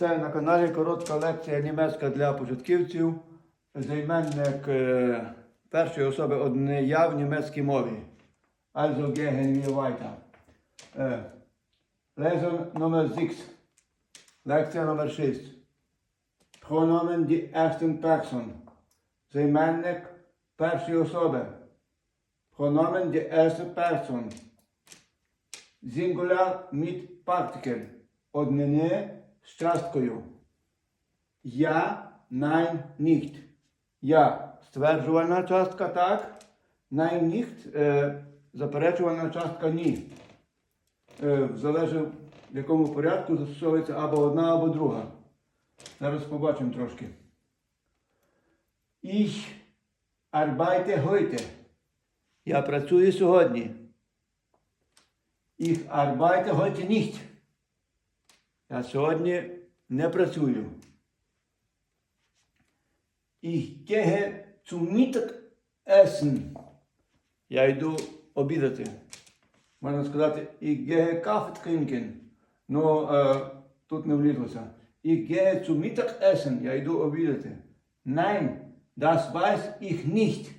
Вітаю на каналі коротка лекція німецька для початківців. Займенник е, першої особи одне я в німецькій мові. Also gehen wir weiter. Е, Lesson номер 6. Лекція номер 6. Pronomen die ersten Person. Займенник першої особи. Pronomen die erste Person. Singular mit Partikel. Однини з часткою. Я, nein, nicht. Я стверджувальна частка так. Nein, nicht е, заперечувальна частка ні. Е, залежить в якому порядку застосовується або одна, або друга. Зараз побачимо трошки. Ich arbeite heute. Я працюю сьогодні. Ich arbeite heute nicht. Я сьогодні не працюю. Ich gehe zum Mittagessen. Я йду обідати. Можна сказати, ich gehe Kaffee trinken. Ну, е, тут не влізлося. Ich gehe zum Mittagessen. Я йду обідати. Nein, das weiß ich nicht.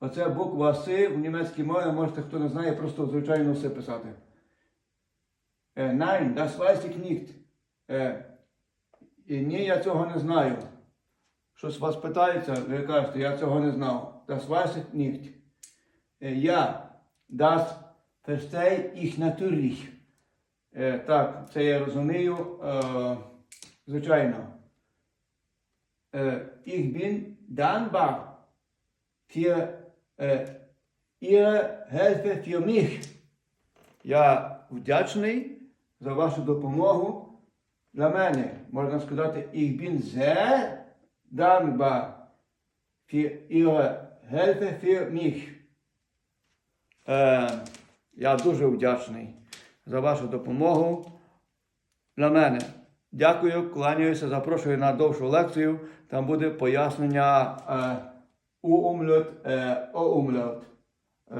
Оце буква С в німецькій мові, можете, хто не знає, просто звичайно все писати. Nein, das weiß ich nicht. Е, і ні, я цього не знаю. Щось вас питається, ви кажете, я цього не знав. Das weiß ich nicht. Е, я, das verstehe ich natürlich. Е, так, це я розумію, е, звичайно. Е, ich bin dankbar für е, Ihre Hilfe für mich. Я вдячний за вашу допомогу для мене. Можна сказати, ich bin sehr dankbar für Ihre Hilfe für mich. Е, я дуже вдячний за вашу допомогу для мене. Дякую, кланяюся, запрошую на довшу лекцію. Там буде пояснення е, у умлют, е, о умлют. Е,